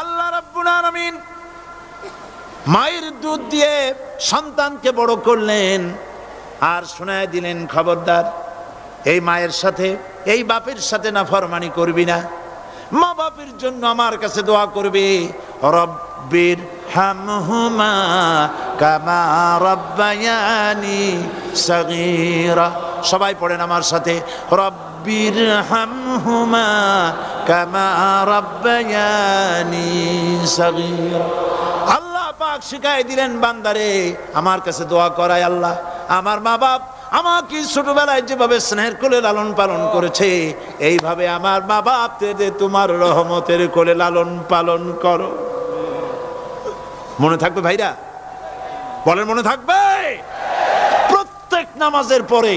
আল্লাহ রাব্বুল মায়ের দুধ দিয়ে সন্তানকে বড় করলেন আর শোনায় দিলেন, খবরদার, এই মায়ের সাথে, এই বাপের সাথে না ফরমানি করবি না। মা বাপের জন্য আমার কাছে দোয়া করবে, রব্বির হামহুমা কামা রব্বায়ানি সগীরা। সবাই পড়েন আমার সাথে। রব্বির হামহুমা কামা রব্বায়ানি সগীরা। আল্লাহ পাক শিখাই দিলেন, বান্দারে, আমার কাছে দোয়া করায় আল্লাহ। আমার মা বাপ আমাকে ছোটবেলায় যেভাবে স্নেহের কোলে লালন পালন করেছে, এইভাবে আমার মা বাপ তোমার রহমতের কোলে লালন পালন করো। মনে থাকবে ভাইরা? বলেন মনে থাকবে? প্রত্যেক নামাজের পরে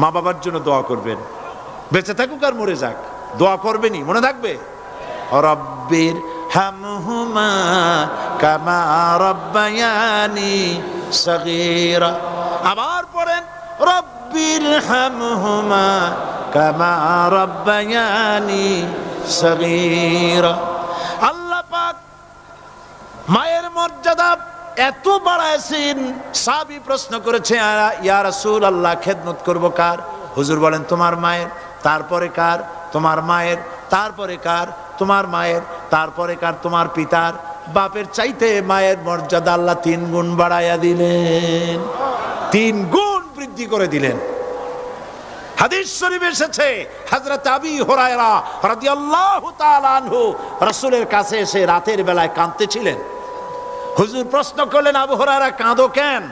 মা বাবার জন্য দোয়া করবেন। বেঁচে থাকুক আর মরে যাক। দোয়া করবেনই, মনে থাকবে? রব্বির হামহুমা কামা রব্বায়ানি সগীরা। আবার পড়েন, রব্বির হামহুমা কামা রব্বায়ানি সগীরা। আল্লাহ পাক মায়ের মর্যাদা এত বাড়াইছেন সাবি প্রশ্ন করেছে ইয়া রাসূল আল্লাহ খেদমত করব কার? হুজুর বলেন, তোমার মায়ের, তারপরে কার? তোমার মায়ের, তারপরে কার? তোমার মায়ের, তারপরে কার? তোমার পিতার। বাপের চাইতে মায়ের মর্যাদা আল্লাহ তিন গুণ বাড়াইয়া দিলেন। তিন গুণ বৃদ্ধি করে দিলেন। হাদিস শরীফ এসেছে, হযরত আবি হুরায়রা রাদিয়াল্লাহু তাআলা আনহু রাসূলের কাছে এসে রাতের বেলায় কাঁদতেছিলেন। হুজুর প্রশ্ন করলেন, আবু হুরায়রা কাঁদো কেন?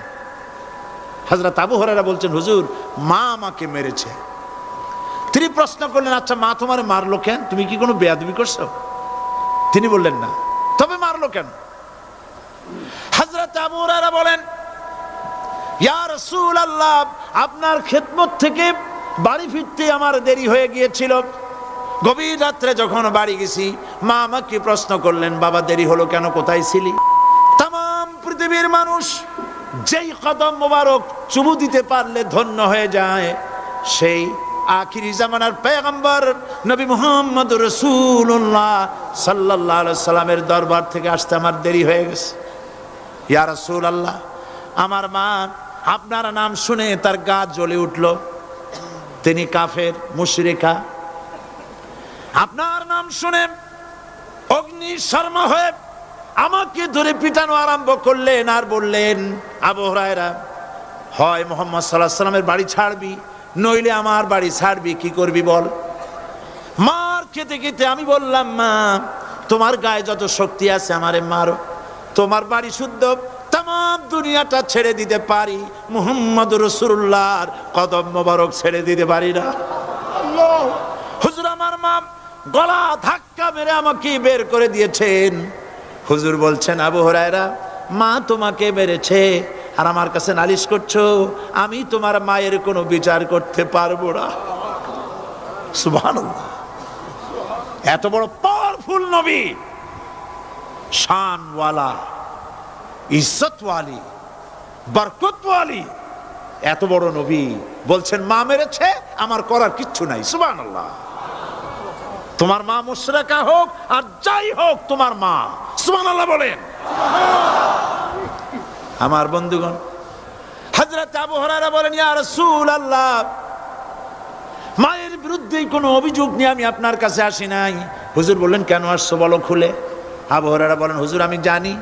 হযরত আবু হরারা বলছেন, হুজুর, মা আমাকে মেরেছে। তিনি প্রশ্ন করলেন আচ্ছা মা তোমার মারলো কেন? তুমি কি কোনো বেয়াদবি করছ? তিনি বললেন, না। তবে মারলো কেন? হযরত আবু হুরায়রা বলেন আপনার খেদমত থেকে বাড়ি ফিরতে আমার দেরি হয়ে গিয়েছিল। গভীর রাত্রে যখন বাড়ি গেছি, মা আমাকে প্রশ্ন করলেন, বাবা, দেরি হলো কেন? কোথায় ছিলি? পৃথিবীর মানুষ যেই কদম মোবারক চুমু দিতে পারলে ধন্য হয়ে যায়, সেই আখিরি জামানার পেগম্বর নবী মোহাম্মদ রসুল্লাহ সাল্লাহ সাল্লামের দরবার থেকে আসতে আমার দেরি হয়ে গেছে। ইয়া রসুল আল্লাহ আমার মা আপনার নাম শুনে তার গা জ্বলে উঠল। তিনি কাফের, মুশরিকা। আপনার নাম শুনে অগ্নি শর্মা হয়ে আমাকে ধরে পিটানো আরম্ভ করলেন আর বললেন, আবু হরায়রা, হয় মোহাম্মদ সাল্লাহ সাল্লামের বাড়ি ছাড়বি, নইলে আমার বাড়ি ছাড়বি, কি করবি বল? মার খেতে খেতে আমি বললাম, মা, তোমার গায়ে যত শক্তি আছে আমারে মারো, তোমার বাড়ি শুদ্ধ তাম দুনিয়াটা ছেড়ে দিতে পারি, মুহাম্মদ রসুল্লাহর কদম মোবারক ছেড়ে দিতে পারি না। হুজুর আমার মা গলা ধাক্কা মেরে আমাকে বের করে দিয়েছেন। হুজুর বলছেন, আবু হরায়রা, মা তোমাকে মেরেছে আর আমার কাছে নালিশ করছ, আমি তোমার মায়ের কোনো বিচার করতে পারব না। সুবহানাল্লাহ। এত বড় পাওয়ারফুল নবী, শানওয়ালা, ইজ্জতওয়ালি, বরকতওয়ালি, এত বড় নবী। বলছেন, মা মেরেছে, আমার করার কিচ্ছু নাই। সুবহানাল্লাহ। তোমার মা মুশরাকা হোক আর যাই হোক তোমার মা। সুবহানাল্লাহ বলেন। আমার বন্ধুগণ, হযরত আবু হুরায়রা বলেন, ইয়া রাসূলুল্লাহ, মায়ের বিরুদ্ধে কোনো অভিযোগ নিয়ে আমি আপনার কাছে আসি নাই। হুজুর বললেন, কেন আসছো বলো খুলে? আবু হুরায়রা বলেন, হুজুর, আমি জানি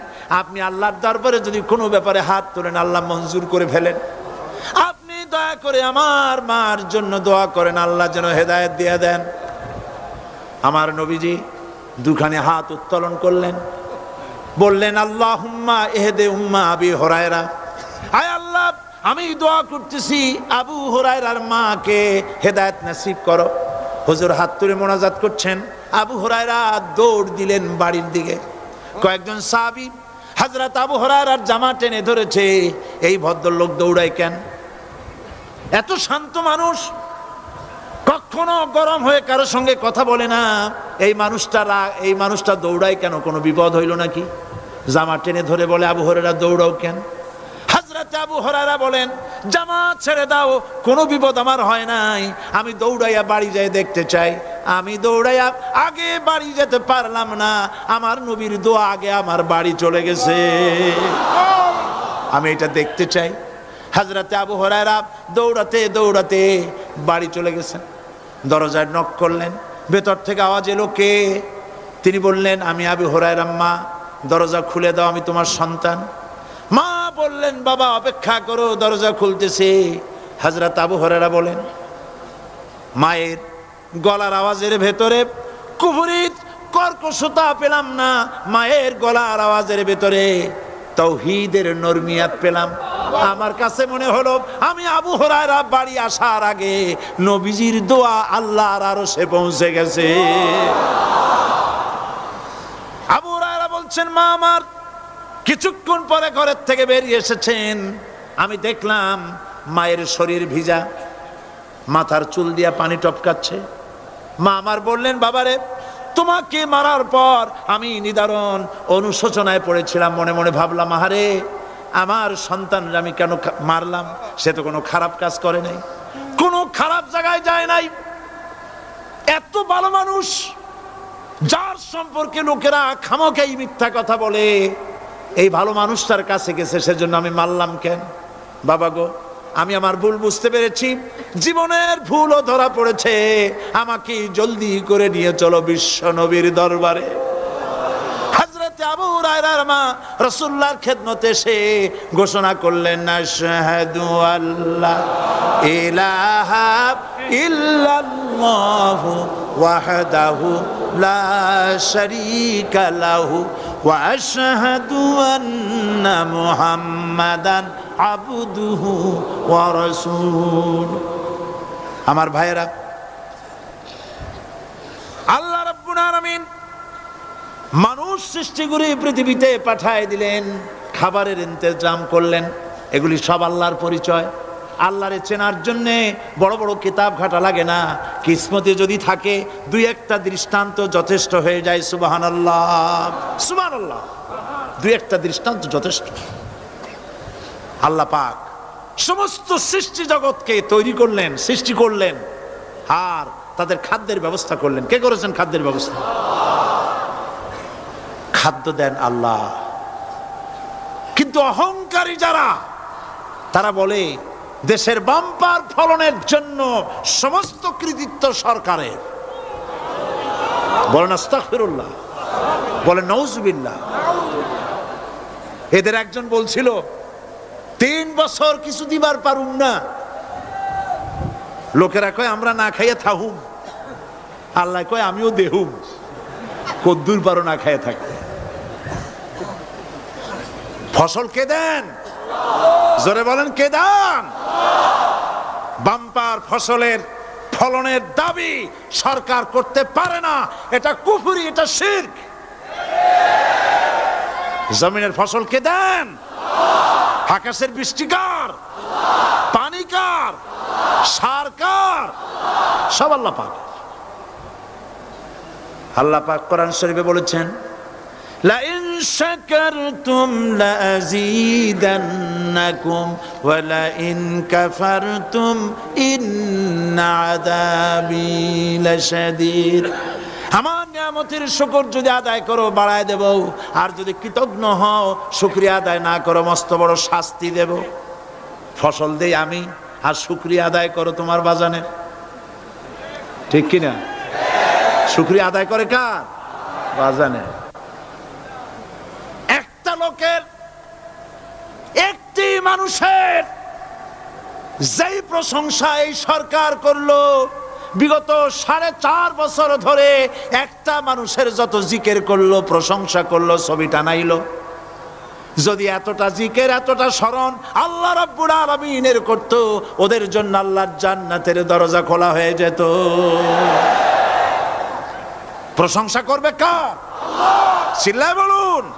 আপনি আল্লাহর দরবারে যদি কোনো ব্যাপারে হাত তোলেন, আল্লাহ মঞ্জুর করে ফেলেন। আপনি দয়া করে আমার মার জন্য দোয়া করেন, আল্লাহ যেন হেদায়েত দিয়ে দেন। আমার নবীজি দুখানে হাত উত্তোলন করলেন। বললেন আল্লাহ হুম্মা এহেদে উম্মা আবি হরায়রা। আয় আল্লাহ, আমি দোয়া করতেছি আবু হরায়রার মাকে হেদায়েত নসিব করো। হুজুর হাত তুলে মোনাজাত করছেন। আবু হরায়রা দৌড় দিলেন বাড়ির দিকে। কয়েকজন সাহাবী হাজরাত আবু হরায়রার জামা টেনে ধরেছে, এই ভদ্রলোক দৌড়ায় কেন? এত শান্ত মানুষ কখনো গরম হয়ে কারোর সঙ্গে কথা বলে না, এই মানুষটা এই মানুষটা দৌড়ায় কেন? কোনো বিপদ হইল নাকি? জামা টেনে ধরে বলে, আবু হরেরা দৌড়াও কেন? হাজরাতে আবু হরারা বলেন, জামা ছেড়ে দাও, কোনো বিপদ আমার হয় নাই। আমি দৌড়াইয়া বাড়ি যাই দেখতে চাই। আমি দৌড়াইয়া আগে বাড়ি যেতে পারলাম না। আমার নবীর দোয়া আগে আমার বাড়ি চলে গেছে। আমি এটা দেখতে চাই। হাজরাতে আবু হরায়রা দৌড়াতে দৌড়াতে বাড়ি চলে গেছেন। দরজায় নক করলেন। ভেতর থেকে আওয়াজ এলো, কে? তিনি বললেন, আমি আবি হরায়রা, মা। দরজা খুলে দাও, আমি তোমার সন্তান। মা বললেন, বাবা, অপেক্ষা করো, দরজা খুলতেছে। হাজরাত আবু হরায়রা বলেন, মায়ের গলার আওয়াজের ভেতরে কুফুরিত কর্কশতা পেলাম না, মায়ের গলার আওয়াজের ভেতরে তৌহিদের নরমিয়াত পেলাম। আমার কাছে মনে হলো, আমি আবু হরায়রা বাড়ি আসার আগে নবীজির দোয়া আল্লাহর আরও সে পৌঁছে গেছে। আবু হরায়রা বলছেন, মা আমার, কিছুক্ষণ পরে ঘরের থেকে বেরিয়ে এসেছেন। আমি দেখলাম মায়ের শরীর ভিজা, মাথার চুল দিয়া পানি টপকাচ্ছে। মা আমার বললেন, বাবারে তোমাকে মারার পর আমি নিদারণ অনুশোচনায় পড়েছিলাম, মনে মনে ভাবলাম, আহারে, আমার সন্তানরা আমি কেন মারলাম? সে তো কোনো খারাপ কাজ করে নাই। কোনো খারাপ জায়গায় যায় নাই। এত ভালো মানুষ, যার সম্পর্কে লোকেরা খামকেই মিথ্যা কথা বলে, এই ভালো মানুষটার কাছে গেছে, সেজন্য আমি মারলাম কেন? বাবা গো আমি আমার ভুল বুঝতে পেরেছি। জীবনের ভুলও ধরা পড়েছে। আমাকে জলদি করে নিয়ে চলো বিশ্ব নবীর দরবারে। খেদমতে ঘোষণা করলেন ইল্লাল্লাহু ওয়াহদাহু লা ওয়া আমার ভাইয়েরা, আল্লাহ রাব্বুল মানুষ সৃষ্টি করে পৃথিবীতে পাঠায় দিলেন, খাবারের ইন্তজাম করলেন। এগুলি সব আল্লাহর পরিচয়। আল্লাহরে চেনার জন্যে বড় বড় কিতাব ঘাটা লাগে না। কিসমতে যদি থাকে, দুই একটা দৃষ্টান্ত যথেষ্ট হয়ে যায় সুবাহান আল্লাহ সুবাহান আল্লাহ দুই একটা দৃষ্টান্ত যথেষ্ট। আল্লাহ পাক সমস্ত সৃষ্টি জগৎকে তৈরি করলেন, সৃষ্টি করলেন, আর তাদের খাদ্যের ব্যবস্থা করলেন। কে করেছেন খাদ্যের ব্যবস্থা? খাদ্য দেন আল্লাহ। কিন্তু অহংকারী যারা, তারা বলে, দেশের বাম্পার ফলনের জন্য সমস্ত কৃতিত্ব সরকারের। বলেন, আস্তাগফিরুল্লাহ। বলেন নৌজুবিল্লাহ এদের একজন বলছিল তিন বছর কিছু দিবার পারুম না। লোকেরা কয়, আমরা না খাইয়ে থাহুম। আল্লাহ কয়, আমিও দেহুম। কদ্দুর পারো না খাইয়ে থাকতে। ফসল কে দেন? জোরে বলেন, কে দেন? বাম্পার ফসলের ফলনের দাবি সরকার করতে পারে না। এটা কুফুরি, এটা শির্ক। জমিনের ফসল কে দেন? আকাশের বৃষ্টিকার পানিকার সারকার সব আল্লাহ পাক আল্লাহ পাক কোরআন শরীফে বলেছেন لئن شكرتم لأزيدنكم ولئن كفرتم إن عذابي لشديد আমার নিয়ামতের শুকর যদি আদায় করো, বাড়ায় দেব। আর যদি কৃতজ্ঞ হও, শুক্রিয়া আদায় না করো, মস্ত বড় শাস্তি দেব। ফসল দেই আমি, আর শুক্রিয়া আদায় করো তোমার বাজানের ঠিক কিনা শুক্রিয়া আদায় করে কার? বাজানের একটা লোকের, একটি মানুষের যেই প্রশংসা এই সরকার করল বিগত সাড়ে চার বছর ধরে একটা মানুষের যত জিকের করল, প্রশংসা করল, ছবি টানাইলো। যদি এতটা জিকের, এতটা স্মরণ আল্লাহ রাব্বুল আলামিনের করত, ওদের জন্য আল্লাহর জান্নাতের দরজা খোলা হয়ে যেত। প্রশংসা করবে কার? চিল্লায় বলুন।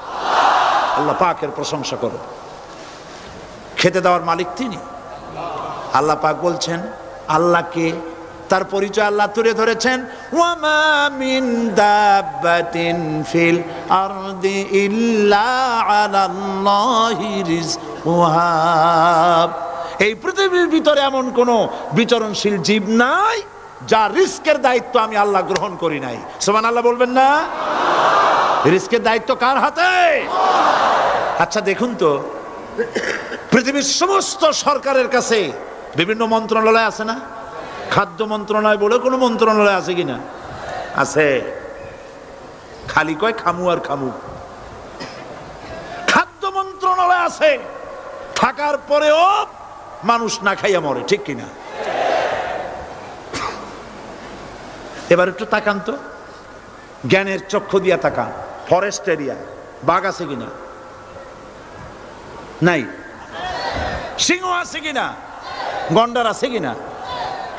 আল্লাহ পাকের প্রশংসা করো। খেতে দেওয়ার মালিক তিনি। আল্লাহ পাক বলছেন, আল্লাহকে তার পরিচয় আল্লাহ তুলে ধরেছেন। ওয়ামা মিন দাব্বাতিন ফিল আরদি ইল্লা আলাল্লাহি রিজকুহা। এই পৃথিবীর ভিতরে এমন কোন বিচরণশীল জীব নাই, যা রিস্কের দায়িত্ব আমি আল্লাহ গ্রহণ করি নাই। সোমান আল্লাহ বলবেন না? রিস্কের দায়িত্ব কার হাতে? আচ্ছা দেখুন তো। পৃথিবীর সমস্ত সরকারের কাছে বিভিন্ন মন্ত্রণালয় আছে না? খাদ্য মন্ত্রণালয় বলে কোনো মন্ত্রণালয় আছে কিনা? আছে। খালি কয় খামু আর খামু। খাদ্য মন্ত্রণালয় আছে। থাকার পরেও মানুষ না খাইয়া মরে, ঠিক কিনা? এবার একটু তাকান তো। জ্ঞানের চক্ষু দিয়া তাকান। ফরেস্ট এরিয়া বাঘ আছে কিনা? নাই। সিংহ আছে কিনা? গন্ডার আছে কিনা?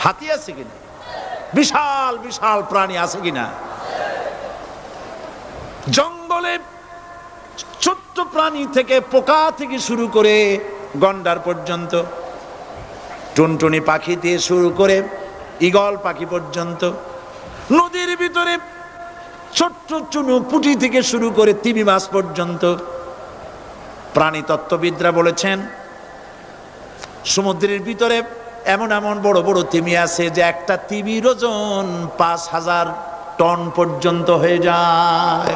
হাতি আছে কিনা? বিশাল বিশাল প্রাণী আছে কিনা? জঙ্গলে ছোট্ট প্রাণী থেকে পোকা থেকে শুরু করে গন্ডার পর্যন্ত, টুনটুনি পাখি দিয়ে শুরু করে ইগল পাখি পর্যন্ত, নদীর ভিতরে ছোট্ট চুনু পুটি থেকে শুরু করে তিমি মাছ পর্যন্ত প্রাণী তত্ত্ববিদরা বলেছেন, সমুদ্রের ভিতরে এমন এমন বড় বড় তিমি আছে যে একটা তিমির ওজন পাঁচ হাজার টন পর্যন্ত হয়ে যায়।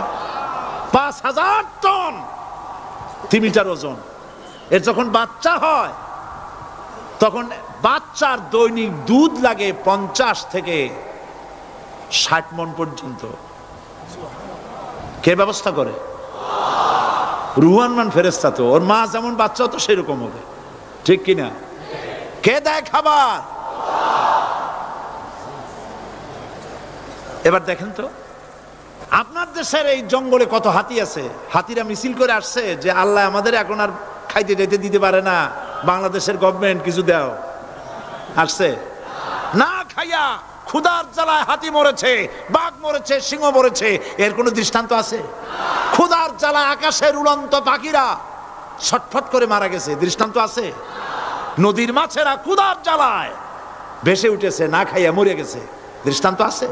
পাঁচ হাজার টন তিমিটার ওজন। এর যখন বাচ্চা হয়, তখন বাচ্চার দৈনিক দুধ লাগে পঞ্চাশ থেকে ষাট মন পর্যন্ত। কে ব্যবস্থা করে? রুহানমান ফেরেস্তা তো। ওর মা যেমন বাচ্চা তো সেরকম হবে। ঠিক কিনা? কে দেয় খাবার? এবার দেখেন তো, আপনার দেশের এই জঙ্গলে কত হাতি আছে? হাতিরা মিছিল করে আসছে যে, আল্লাহ আমাদের এখন আর খাইতে যেতে দিতে পারে না। বাংলাদেশের গভর্নমেন্ট কিছু দেও। আসছে। না খাইয়া ক্ষুদার জ্বালায় হাতি মরেছে, বাঘ মরেছে, সিংহ মরেছে, এর কোনো দৃষ্টান্ত আছে? ক্ষুদার জ্বালায় আকাশের উড়ন্ত পাখিরা ছটফট করে মারা গেছে। দৃষ্টান্ত আছে? নদীর মাছেরা ক্ষুদার জ্বালায়। ভেসে উঠেছে, না খাইয়া মরে গেছে। দৃষ্টান্ত আছে?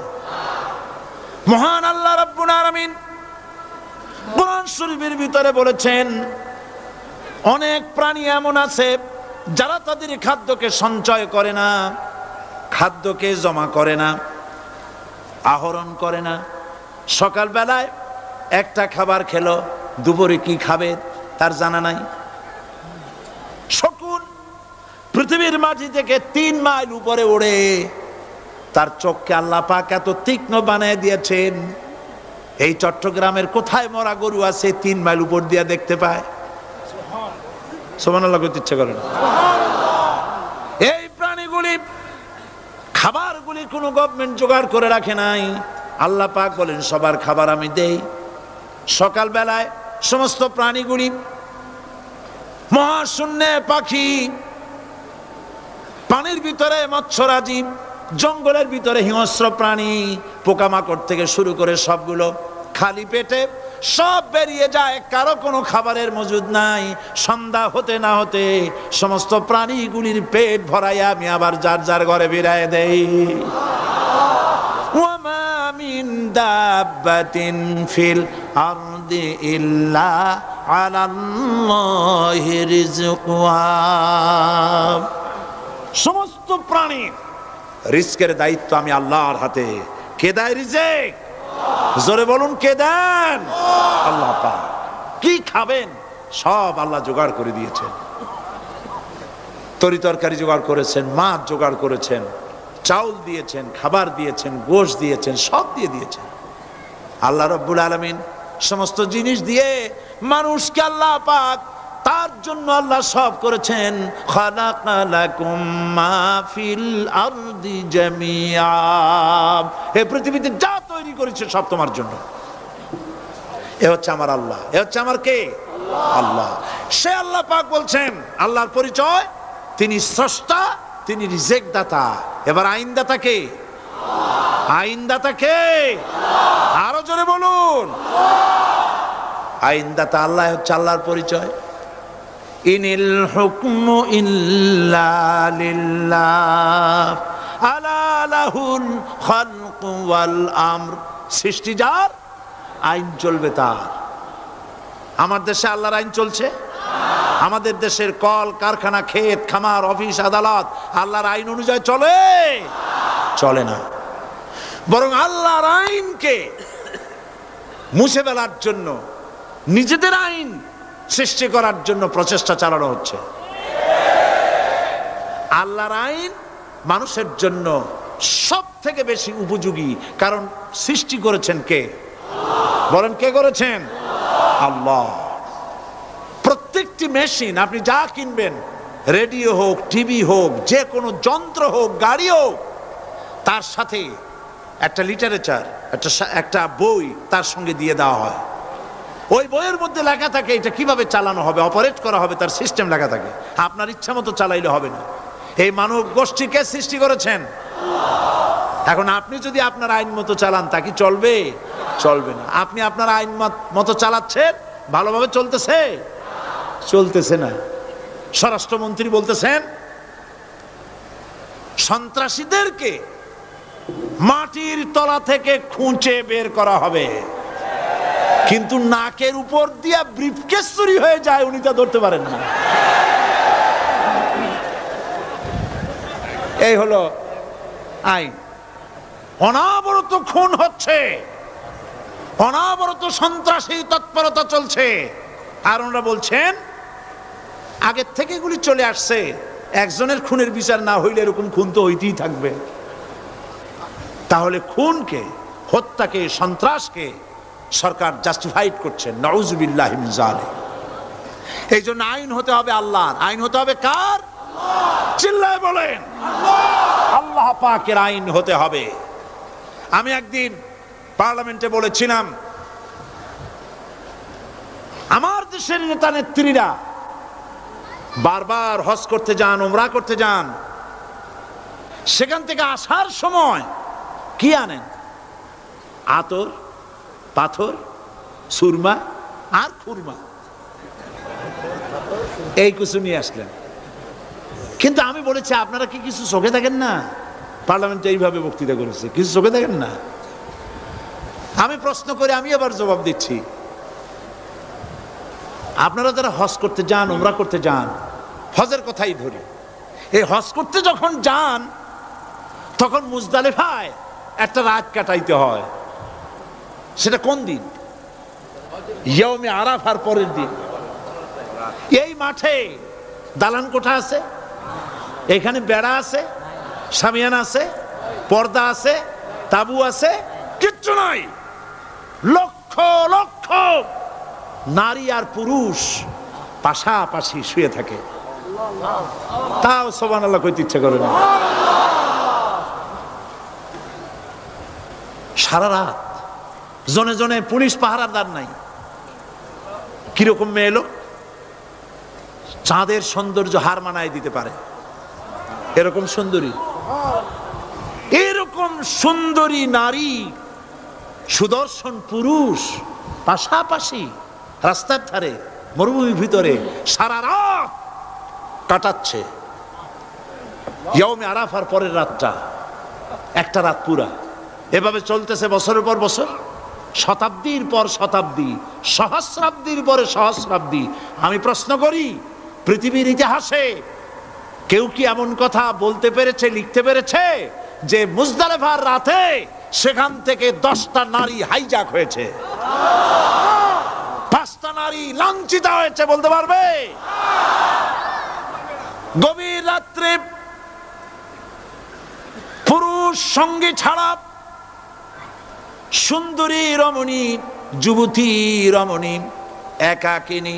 মহান আল্লাহ রাব্বুল আলামিন কোরআন শরীফের ভিতরে বলেছেন, অনেক প্রাণী এমন আছে যারা তাদের খাদ্যকে সঞ্চয় করে না, খাদ্যকে জমা করে না, আহরণ করে না। সকালবেলায় একটা খাবার খেলো, দুপুরে কি খাবে তার জানা নাই। পৃথিবীর মাটি থেকে তিন মাইল উপরে ওড়ে। তার চোখকে আল্লাহ পাক এত তীক্ষ্ণ বানিয়ে দিয়েছেন। এই চট্টগ্রামের কোথায় মরা গরু আছে তিন মাইল উপর দিয়া দেখতে পায়। সোমান আল্লাহ করতে ইচ্ছা করে না। এই প্রাণীগুলি খাবারগুলি কোনো গভর্নমেন্ট জোগাড় করে রাখে নাই। আল্লাহ পাক বলেন সবার খাবার আমি দেই। সকালবেলায় সমস্ত প্রাণীগুলি মহাশূন্যে পাখি পানির ভিতরে মৎস্যরাজি জঙ্গলের ভিতরে হিংস্র প্রাণী, পোকামাকড় থেকে শুরু করে সবগুলো খালি পেটে সব বেরিয়ে যায়, কারও কোনো খাবারের মজুদ নাই। সন্ধ্যা হতে না হতে সমস্ত প্রাণীগুলির পেট ভরাই আমি আবার যার যার ঘরে বেড়ায় দেই। মিন দাব্বাতিন ফিল আরদি ইল্লা আলাল্লাহি রিজকুহা সমস্ত প্রাণী। রিস্কের দায়িত্ব আমি আল্লাহর হাতে। কে দেয় রিজেক? জোরে বলুন, কে দেন? আল্লাহ কি খাবেন? সব আল্লাহ জোগাড় করে দিয়েছেন। তরি তরকারি জোগাড় করেছেন, মাছ জোগাড় করেছেন, চাউল দিয়েছেন, খাবার দিয়েছেন, গোশ দিয়েছেন, সব দিয়ে দিয়েছেন। আল্লাহ রব্বুল আলমিন সমস্ত জিনিস দিয়ে মানুষকে আল্লাহ পাক তার জন্য আল্লাহ সব করেছেন। পৃথিবীতে যা তৈরি করেছে সব তোমার জন্য। এ হচ্ছে আমার আল্লাহ। এ হচ্ছে আমার কে? আল্লাহ। সে আল্লাহ পাক বলছেন, আল্লাহর পরিচয়, তিনি স্রষ্টা, তিনি রিজেক দাতা এবার আইনদাতা কে? আইনদাতা কে? আরও জোরে বলুন। আইনদাতা আল্লাহ হচ্ছে আল্লাহর পরিচয়। ইনিল হুকমু ইল্লা লিল্লাহ। আলা ওয়াল আমর। সৃষ্টি যার, আইন চলবে তার। আমার দেশে আল্লাহর আইন চলছে? আমাদের দেশের কল, কারখানা, ক্ষেত, খামার, অফিস, আদালত, আল্লাহর আইন অনুযায়ী চলে। চলে না। বরং আল্লাহর আইনকে মুছে ফেলার জন্য নিজেদের আইন সৃষ্টি করার জন্য প্রচেষ্টা চালানো হচ্ছে। আল্লাহর আইন মানুষের জন্য সব থেকে বেশি উপযোগী, কারণ সৃষ্টি করেছেন কে? বলেন, কে করেছেন? আল্লাহ। প্রত্যেকটি মেশিন, আপনি যা কিনবেন, রেডিও হোক, টিভি হোক, যে কোনো যন্ত্র হোক, গাড়ি হোক, তার সাথে একটা লিটারেচার, একটা একটা বই তার সঙ্গে দিয়ে দেওয়া হয়। ওই বইয়ের মধ্যে লেখা থাকে, এটা কীভাবে চালানো হবে অপারেট করা হবে, তার সিস্টেম লেখা থাকে। আপনার ইচ্ছা মতো চালাইলে হবে না। এই মানব গোষ্ঠীকে সৃষ্টি করেছেন? এখন আপনি যদি আপনার আইন মতো চালান, তা কি চলবে? চলবে না। আপনি আপনার আইন মতো চালাচ্ছেন? ভালোভাবে চলতেছে? চলতেছে না। স্বরাষ্ট্রমন্ত্রী বলতেছেন, সন্ত্রাসীদেরকে মাটির তলা থেকে খুঁচে বের করা হবে। কিন্তু নাকের উপর দিয়া ব্রিফকেস চুরি হয়ে যায়, উনি তা ধরতে পারেন না। এই হলো আইন। অনাবরত খুন হচ্ছে। অনাবরত সন্ত্রাসী তৎপরতা চলছে। আর ওনারা বলছেন, আগের থেকে এগুলি চলে আসছে। একজনের খুনের বিচার না হইলে এরকম খুন তো হইতেই থাকবে। তাহলে খুনকে, হত্যাকে, সন্ত্রাসকে সরকার জাস্টিফাইড করছে নওজুবিল্লাহ জালে এই জন্য আইন হতে হবে আল্লাহর। আইন হতে হবে কার? চিল্লায় বলেন। আল্লাহ পাকের আইন হতে হবে। আমি একদিন পার্লামেন্টে বলেছিলাম আমার দেশের নেতা নেত্রীরা বারবার হজ করতে যান উমরা করতে যান সেখান থেকে আসার সময় কি আনেন? আতর পাথর, সুরমা আর খুরমা। এই কিছু নিয়ে আসলেন। কিন্তু আমি বলেছি, আপনারা কি কিছু চোখে দেখেন না? পার্লামেন্টে এইভাবে বক্তৃতা করেছে, কিছু চোখে দেখেন না? আমি প্রশ্ন করে আমি আবার জবাব দিচ্ছি। আপনারা যারা হজ করতে যান ওমরা করতে যান, হজের কথাই ধরি। এই হজ করতে যখন যান, তখন মুজদালেফায় একটা রাত কাটাইতে হয়। সেটা কোন দিন? ইয়মে আরাফার পরের দিন। এই মাঠে দালান কোঠা আছে? এখানে বেড়া আছে, সামিয়ানা আছে, পর্দা আছে, তাবু আছে, কিচ্ছু নাই। লক্ষ লক্ষ নারী আর পুরুষ পাশাপাশি শুয়ে থাকে। তাও সোবান আল্লাহ কইতে ইচ্ছা করে না। সারা রাত জনে জনে পুলিশ পাহারাদার নাই। কীরকম মেয়ে এলো? চাঁদের সৌন্দর্য হার মানায় দিতে পারে। এরকম সুন্দরী? এরকম সুন্দরী নারী, সুদর্শন পুরুষ, পাশাপাশি রাস্তার ধারে, মরুভূমির ভিতরে সারা রাত কাটাচ্ছে। ইয়মে আরাফার পরের রাতটা, একটা রাত পুরা। এভাবে চলতেছে বছরের পর বছর? শতাব্দীর পর শতাব্দী, সহস্রাব্দীর পরে সহস্রাব্দী। আমি প্রশ্ন করি, পৃথিবীর ইতিহাসে কেউ কি এমন কথা বলতে পেরেছে, লিখতে পেরেছে, যে মুজদালেফার রাতে সেখান থেকে দশটা নারী হাইজাক হয়েছে? পাঁচটা নারী লাঞ্ছিত হয়েছে বলতে পারবে? গভীর রাত্রে পুরুষ সঙ্গী ছাড়া সুন্দরী রমণী, যুবতী রমণী, একাকিনী,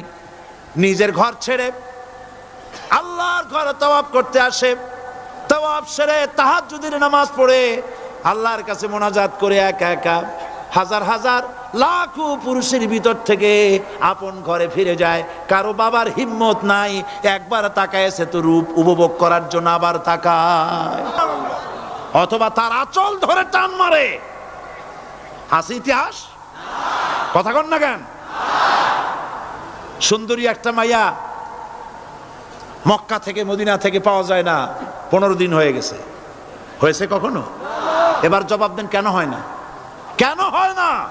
নিজের ঘর ছেড়ে আল্লাহর ঘরে তওয়াব করতে আসে। তওয়াব সেরে তাহাজ্জুদের নামাজ পড়ে, আল্লাহর কাছে মোনাজাত করে একা একা হাজার হাজার লাখো পুরুষের ভিতর থেকে আপন ঘরে ফিরে যায়। কারও বাবার হিম্মত নাই, একবার তাকায় সে তো রূপ উপভোগ করার জন্য আবার তাকায়। অথবা তার আচল ধরে টান মারে। আছে ইতিহাস? কথা কন না কেন? সুন্দরী একটা মাইয়া মক্কা থেকে মদিনা থেকে পাওয়া যায় না, পনেরো দিন হয়ে গেছে। হয়েছে কখনো? এবার জবাব দেন, কেন হয় না? কেন হয় না?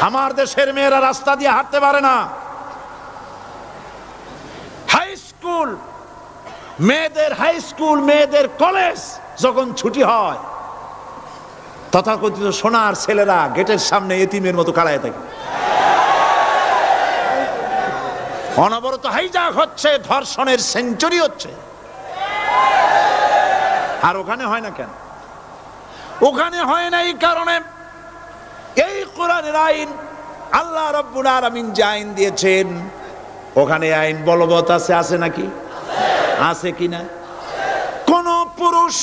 আমার দেশের মেয়েরা রাস্তা দিয়ে হাঁটতে পারে না। হাই স্কুল, মেয়েদের হাই স্কুল, মেয়েদের কলেজ যখন ছুটি হয় তথাকথিত সোনার ছেলেরা গেটের সামনে এতিমের মতো কাড়ায় থাকে। অনবরত হাইজাক হচ্ছে, ধর্ষণের সেঞ্চুরি হচ্ছে। আর ওখানে হয় না কেন? ওখানে হয় না এই কারণে এই কোরআনের আইন আল্লাহ রব্বুল আলামিন যে আইন দিয়েছেন, ওখানে আইন বলবৎ আছে আছে নাকি? আছে কিনা? কোন পুরুষ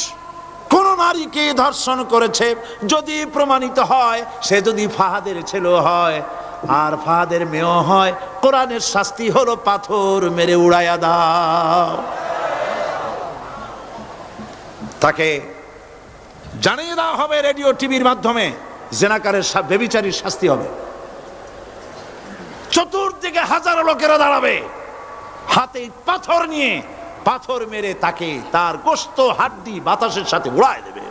নারীকে ধর্ষণ করেছে। যদি প্রমাণিত হয়, সে যদি ফাহাদের ছেলে হয়, আর ফাহাদের মেয়েও হয়, কোরআনের শাস্তি হলো পাথর মেরে উড়াইয়া দাও। তাকে জানিয়ে দেওয়া হবে রেডিও টিভির মাধ্যমে, জেনাকারের বেবিচারীর শাস্তি হবে। চতুর্দিকে হাজারো লোকেরা দাঁড়াবে। হাতে পাথর নিয়ে পাথর মেরে তাকে তার গোস্ত, হাড্ডি, বাতাসের সাথে উড়ায় দেবে।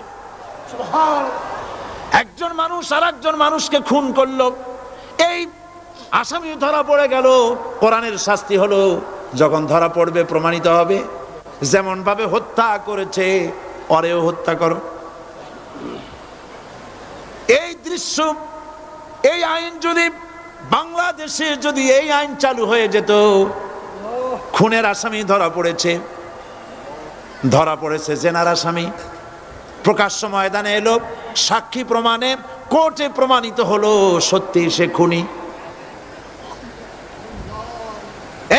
একজন মানুষ আর একজন মানুষকে খুন করল। এই আসামি ধরা পড়ে গেল। কোরআনের শাস্তি হলো, যখন ধরা পড়বে প্রমাণিত হবে। যেমন ভাবে হত্যা করেছে, অরেও হত্যা করো। এই দৃশ্য, এই আইন যদি বাংলাদেশে যদি এই আইন চালু হয়ে যেত খুনের আসামি ধরা পড়েছে। ধরা পড়েছে জেনার আসামি। প্রকাশ্য ময়দানে এলো, সাক্ষী প্রমাণে, কোর্টে প্রমাণিত হলো সত্যি সে খুনি।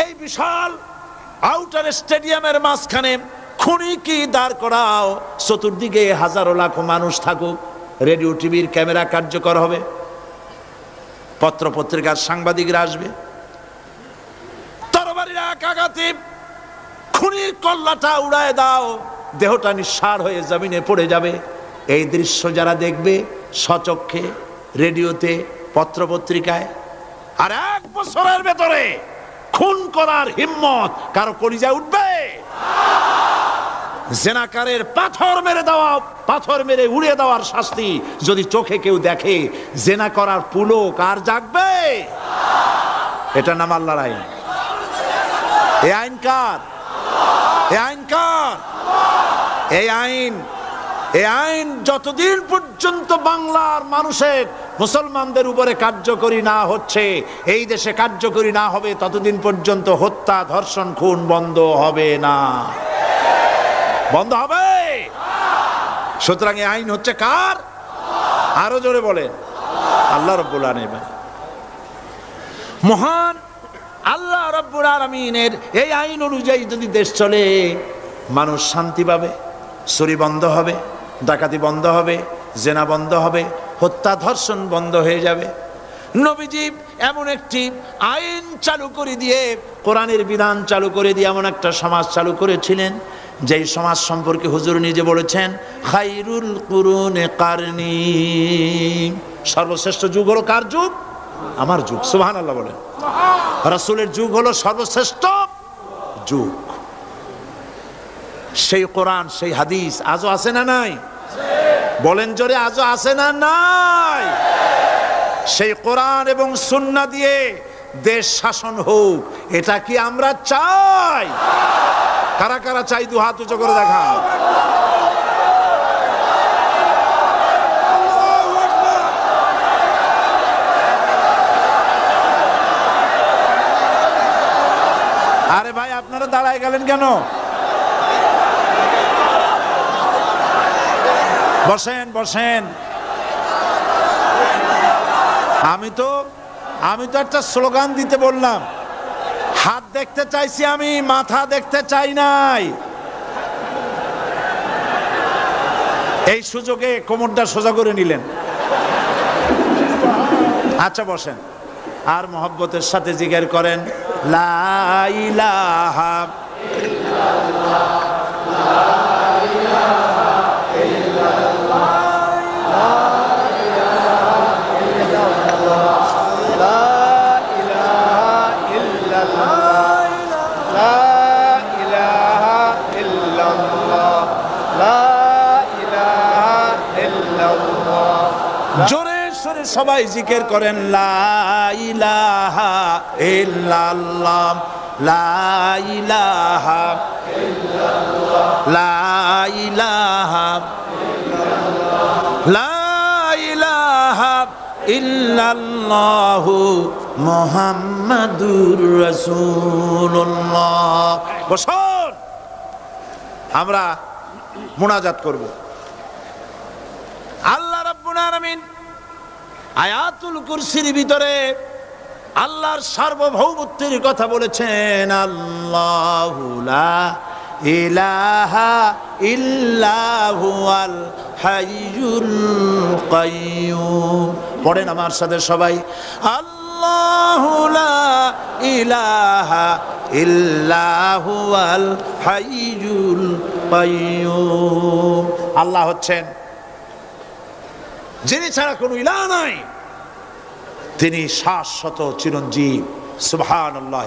এই বিশাল আউটার স্টেডিয়ামের মাঝখানে খুনি কি দাঁড় করাও, চতুর্দিকে হাজারো লাখো মানুষ থাকুক, রেডিও, টিভির ক্যামেরা কার্যকর হবে। পত্র পত্রিকার সাংবাদিকরা আসবে। এক আঘাতে খুনির কল্লাটা উড়ায় দাও, দেহটা নিঃসার হয়ে জমিনে পড়ে যাবে। এই দৃশ্য যারা দেখবে সচক্ষে রেডিওতে পত্র পত্রিকায় আর এক বছরের ভেতরে খুন করার হিম্মত কারও কলিজায় উঠবে? জেনাকারের পাথর মেরে দেওয়া, পাথর মেরে উড়িয়ে দেওয়ার শাস্তি যদি চোখে কেউ দেখে, জেনা করার পুলো কার জাগবে? এটা নাম আল্লাহর আইন। এ আইন কার? এ আইন কার? এই আইন এই আইন যতদিন পর্যন্ত বাংলার মানুষের, মুসলমানদের উপরে কার্যকরী না হচ্ছে, এই দেশে কার্যকরী না হবে, ততদিন পর্যন্ত হত্যা, ধর্ষণ, খুন বন্ধ হবে না। বন্ধ হবে? সুতরাং এই আইন হচ্ছে কার? আরও জোরে বলেন। আল্লাহ রব্বুল আলমিন। মহান আল্লাহ রব্বুল আলমিনের এই আইন অনুযায়ী যদি দেশ চলে, মানুষ শান্তি পাবে, চুরি বন্ধ হবে, ডাকাতি বন্ধ হবে, জেনা বন্ধ হবে, হত্যা ধর্ষণ বন্ধ হয়ে যাবে। নবীজি এমন একটি আইন চালু করে দিয়ে, কোরআনের বিধান চালু করে দিয়ে এমন একটা সমাজ চালু করেছিলেন, যেই সমাজ সম্পর্কে হুজুর নিজে বলেছেন, খাইরুল কুরুনে কারনি। সর্বশ্রেষ্ঠ যুগ হলো কার যুগ? আমার যুগ সুবহান আল্লাহ বলেন। রাসূলের যুগ হলো সর্বশ্রেষ্ঠ যুগ। সেই কোরআন, সেই হাদিস আজও আছে না নাই? বলেন জোরে, আজও আছে না নাই? সেই কোরআন এবং সুন্না দিয়ে দেশ শাসন হোক, এটা কি আমরা চাই? কারা কারা চাই দু হাত উঁচু করে দেখা দাঁড়ায় গেলেন কেন? বসেন বসেন। আমি তো আমি তো একটা স্লোগান দিতে বললাম। হাত দেখতে চাইছি আমি, মাথা দেখতে চাই নাই। এই সুযোগে কোমরটা সোজা করে নিলেন। আচ্ছা বসেন। আর মহব্বতের সাথে জিজ্ঞের করেন লা ইলাহা সবাই জিকের করেন মুহাম্মাদুর আমরা মোনাজাত করব। আল্লাহ রাব্বুল আলামিন আয়াতুল কুরসির ভিতরে আল্লাহর সার্বভৌমত্বের কথা বলেছেন, আল্লাহু ইলাহা ইল্লাহু আল হাইয়ুল কাইয়ুম। পড়েন আমার সাথে সবাই, আল্লাহু লা ইলাহা ইল্লাহু আল হাইয়ুল কাইয়ুম। আল্লাহ হচ্ছেন যিনি ছাড়া কোনো ইলা নাই। তিনি শাশ্বত চিরঞ্জীব। সুবহান আল্লাহ